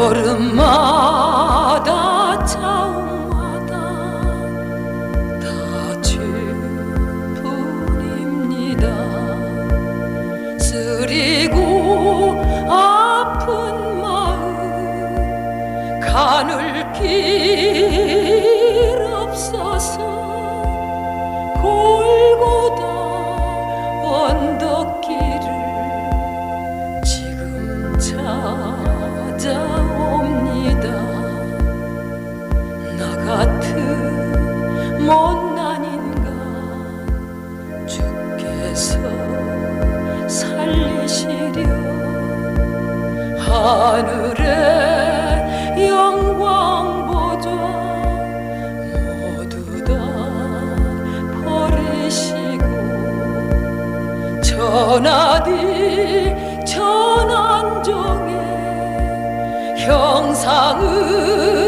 걸음마다 참. 하늘의 영광 보좌 모두 다 버리시고 천하디 천안종의 형상을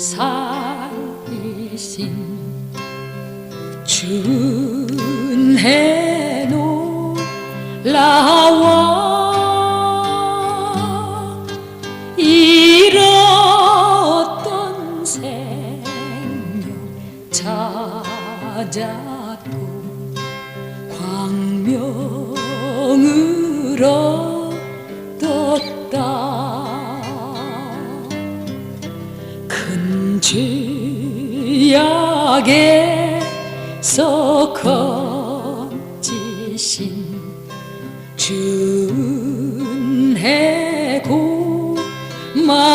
살신 주네 사막에서 건지신 주의 고마워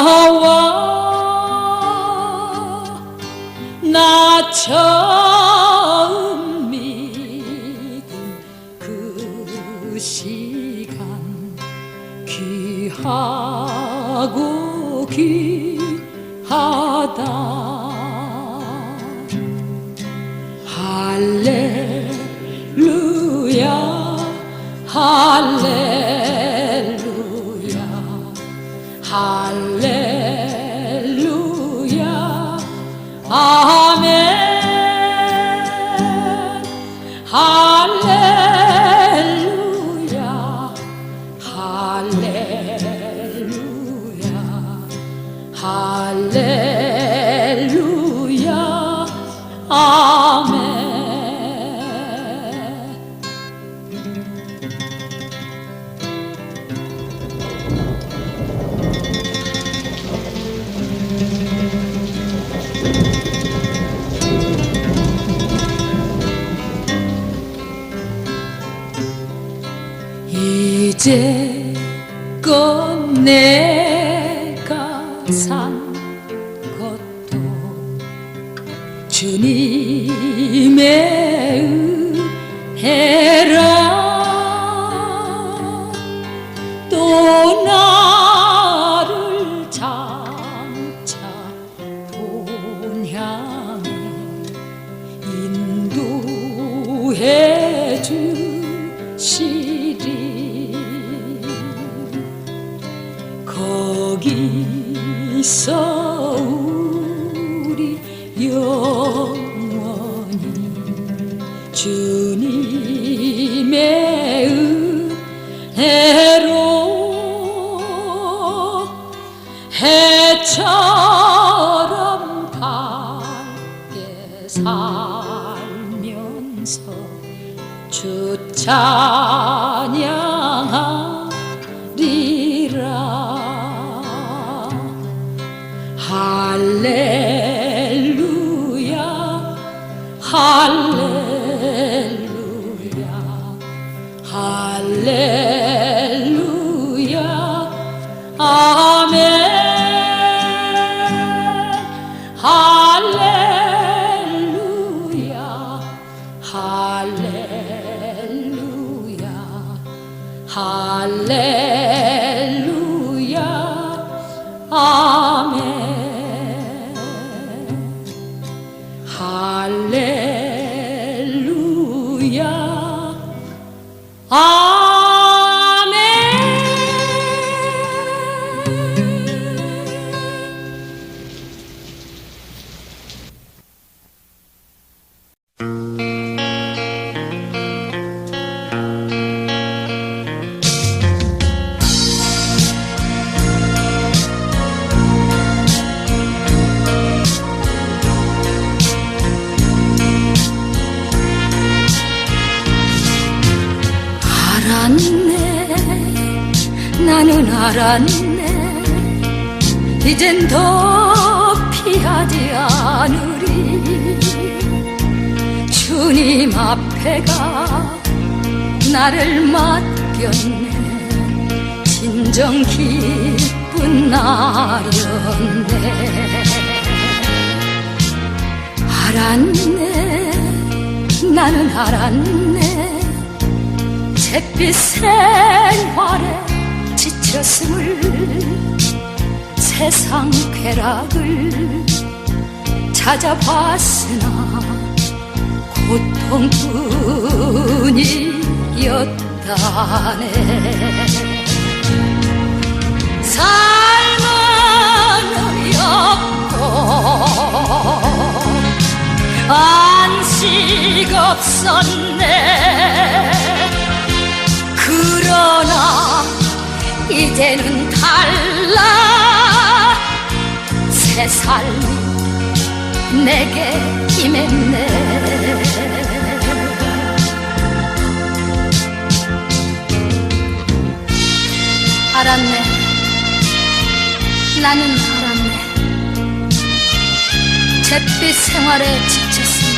나처럼 이제껏 내가 산 것도 주님의 은혜 은혜로 해처럼 밝게 살면서 주 찬양하리라. 할렐루야 할렐루야 할렐루야 나는 알았네 이젠 더 피하지 않으리. 주님 앞에가 나를 맡겼네. 진정 기쁜 날이었네. 알았네. 나는 알았네. 잿빛 생활에 지쳤음을 세상 쾌락을 찾아봤으나 고통뿐이었다네. 삶은 어렵고 안식 없었네. 그러나 이제는 달라. 새 삶이 내게 임했네. 알았네. 나는 알았네. 잿빛 생활에 지쳤으니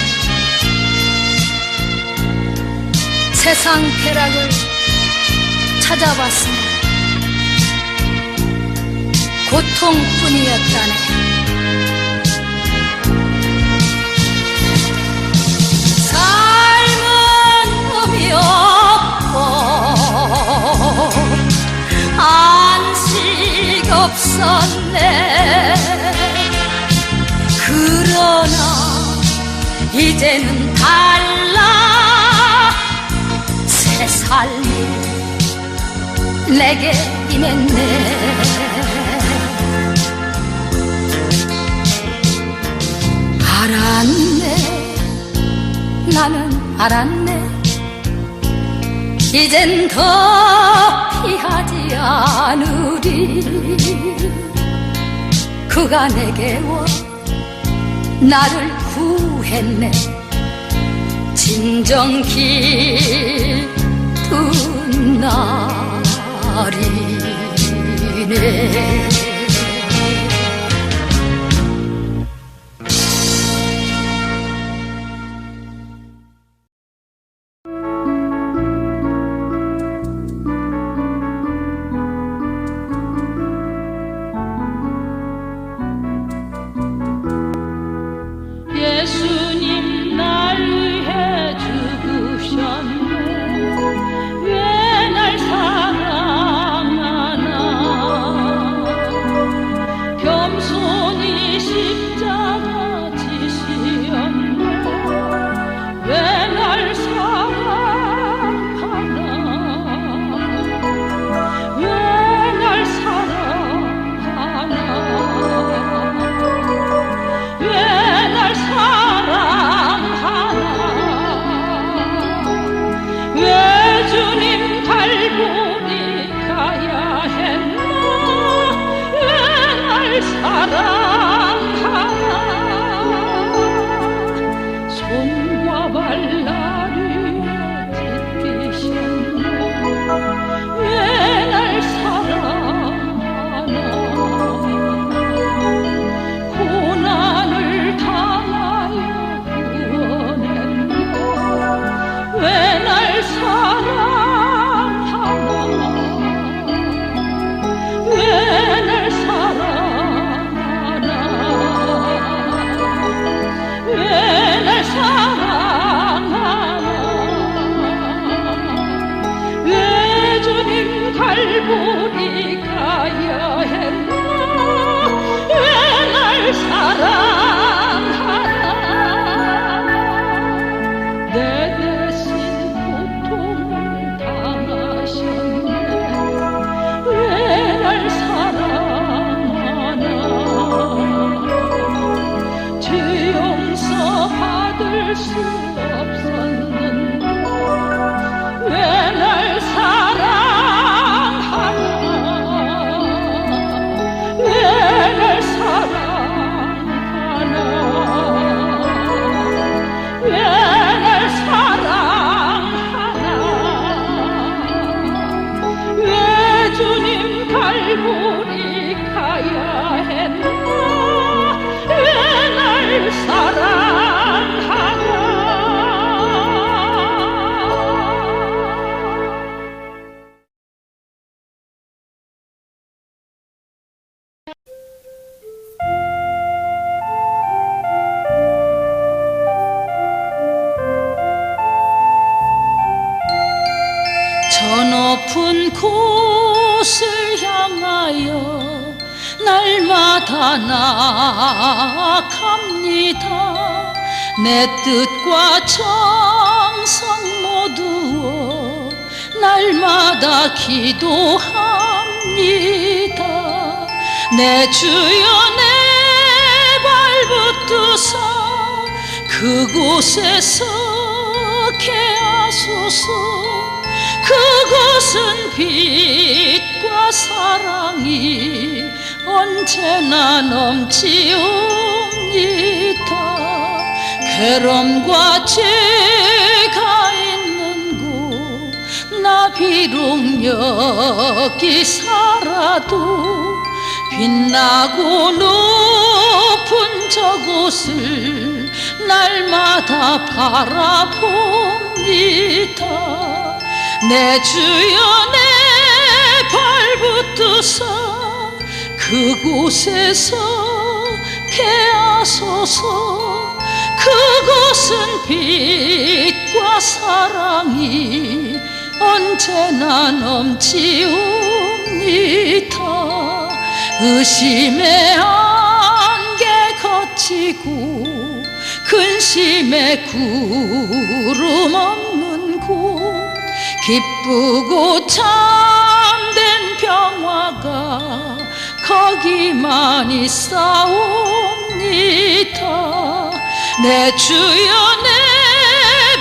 세상 쾌락을 찾아봤으나 고통뿐이었다네. 삶은 의미 없고 안식 없었네. 그러나 이제는 달라. 새 삶이 내게 임했네 나는 알았네. 이젠 더 피하지 않으리. 그가 내게 와 나를 구했네. 진정 기쁜 날이네 갈보리 내 뜻과 정성 모두어 날마다 기도합니다. 내 주여 내 발붙드사 그곳에서 개하소서. 그곳은 빛과 사랑이 언제나 넘치옵니다 괴로움과 죄가 있는 곳 나 비록 여기 살아도 빛나고 높은 저곳을 날마다 바라봅니다. 내 주여 내 발 붙드사 그곳에서 개하소서 그곳은 빛과 사랑이 언제나 넘치옵니다. 의심의 안개 거치고 근심의 구름 없는 곳 기쁘고 참된 평화가 거기만 있사옵니다 내 주여 내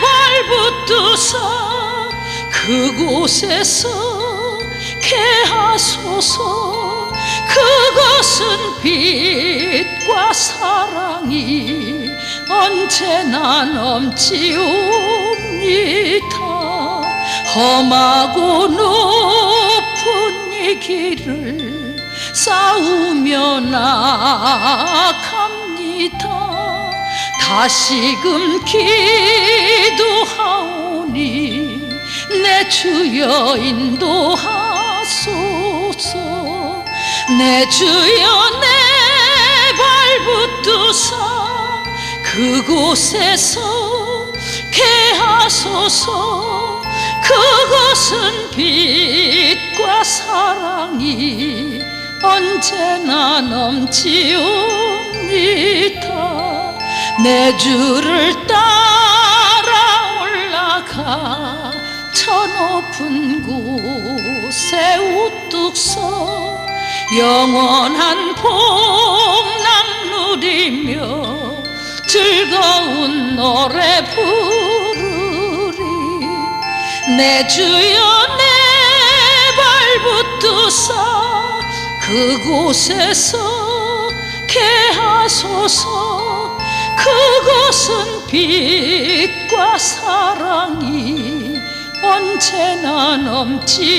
발 붙드사 그곳에서 개하소서. 그것은 빛과 사랑이 언제나 넘치옵니다. 험하고 높은 이 길을 싸우며 나아갑니다 다시금 기도하오니 내 주여 인도하소서. 내 주여 내 발 붙드사 그곳에서 개하소서. 그곳은 빛과 사랑이 언제나 넘치옵니다 내 주를 따라 올라가 저 높은 곳에 우뚝 서 영원한 봄남 누리며 즐거운 노래 부르리. 내 주여 내 발 붙드사 그곳에서 하소서 그것은 빛과 사랑이 언제나 넘치옵니다